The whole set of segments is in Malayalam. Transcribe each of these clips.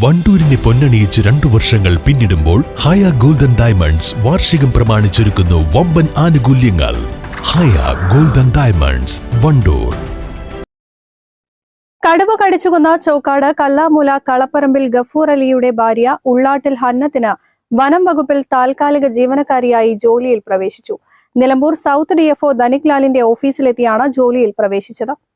വണ്ടൂരിനെ പൊന്നണിയിച്ച് രണ്ടു വർഷങ്ങൾ പിന്നിടുമ്പോൾ ഹയ ഗോൾഡൻ ഡയമണ്ട്സ് വാർഷികം പ്രമാണിച്ചൊരുക്കുന്നു വമ്പൻ ആനുകൂല്യങ്ങൾ. Haya golden diamonds Wandoor. കടുവ കടിച്ചുകൊന്ന ചോക്കാട് കല്ലാമൂല കളപ്പറമ്പിൽ ഗഫൂർ അലിയുടെ ഭാര്യ ഉള്ളാട്ടിൽ ഹന്നത്തിന് വനം വകുപ്പിൽ താൽക്കാലിക ജീവനക്കാരിയായി ജോലിയിൽ പ്രവേശിച്ചു. നിലമ്പൂർ സൗത്ത് ഡിഎഫ്ഒ ധനിക് ലാലിന്റെ ഓഫീസിലെത്തിയാണ് ജോലിയിൽ പ്രവേശിച്ചത്.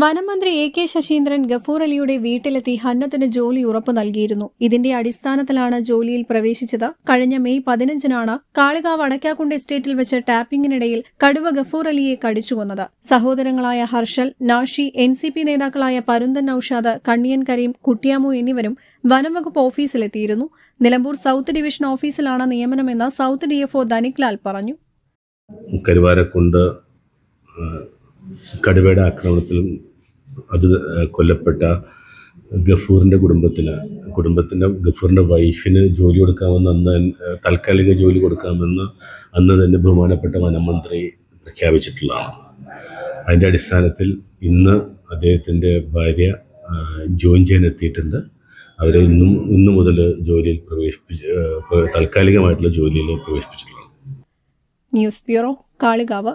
വനമന്ത്രി എ കെ ശശീന്ദ്രൻ ഗഫൂർ അലിയുടെ വീട്ടിലെത്തി ഹന്നത്തിന് ജോലി ഉറപ്പു നൽകിയിരുന്നു. ഇതിന്റെ അടിസ്ഥാനത്തിലാണ് ജോലിയിൽ പ്രവേശിച്ചത്. കഴിഞ്ഞ മെയ് പതിനഞ്ചിനാണ് കാളികാവ് അടയ്ക്കാക്കുണ്ട് എസ്റ്റേറ്റിൽ വെച്ച് ടാപ്പിംഗിനിടയിൽ കടുവ ഗഫൂർ അലിയെ കടിച്ചുകൊന്നത് സഹോദരങ്ങളായ Harshal Nashi N C P നേതാക്കളായ പരുന്തൻ നൌഷാദ് കണ്ണിയൻ കരീം കുട്ടിയാമു എന്നിവരും വനംവകുപ്പ് ഓഫീസിലെത്തിയിരുന്നു. നിലമ്പൂർ സൗത്ത് ഡിവിഷൻ ഓഫീസിലാണ് നിയമനമെന്ന് സൗത്ത് ഡിഎഫ്ഒ ധനിക് ലാൽ പറഞ്ഞു. കടുവയുടെ ആക്രമണത്തിലും അത് കൊല്ലപ്പെട്ട ഗഫൂറിന്റെ കുടുംബത്തിന് കുടുംബത്തിന്റെ ഗഫൂറിന്റെ വൈഫിന് ജോലി കൊടുക്കാമെന്ന് അന്ന് താൽക്കാലിക ജോലി കൊടുക്കാമെന്ന് അന്ന് തന്നെ ബഹുമാനപ്പെട്ട വനമന്ത്രി പ്രഖ്യാപിച്ചിട്ടുള്ളതാണ്. അതിന്റെ അടിസ്ഥാനത്തിൽ ഇന്ന് അദ്ദേഹത്തിന്റെ ഭാര്യ ജോയിൻ ചെയ്യാൻ എത്തിയിട്ടുണ്ട്. അവരെ ഇന്നും ഇന്നു മുതൽ ജോലിയിൽ പ്രവേശിപ്പിച്ച് താൽക്കാലികമായിട്ടുള്ള ജോലിയിൽ പ്രവേശിപ്പിച്ചിട്ടുള്ളതാണ്. News bureau Kalikavu.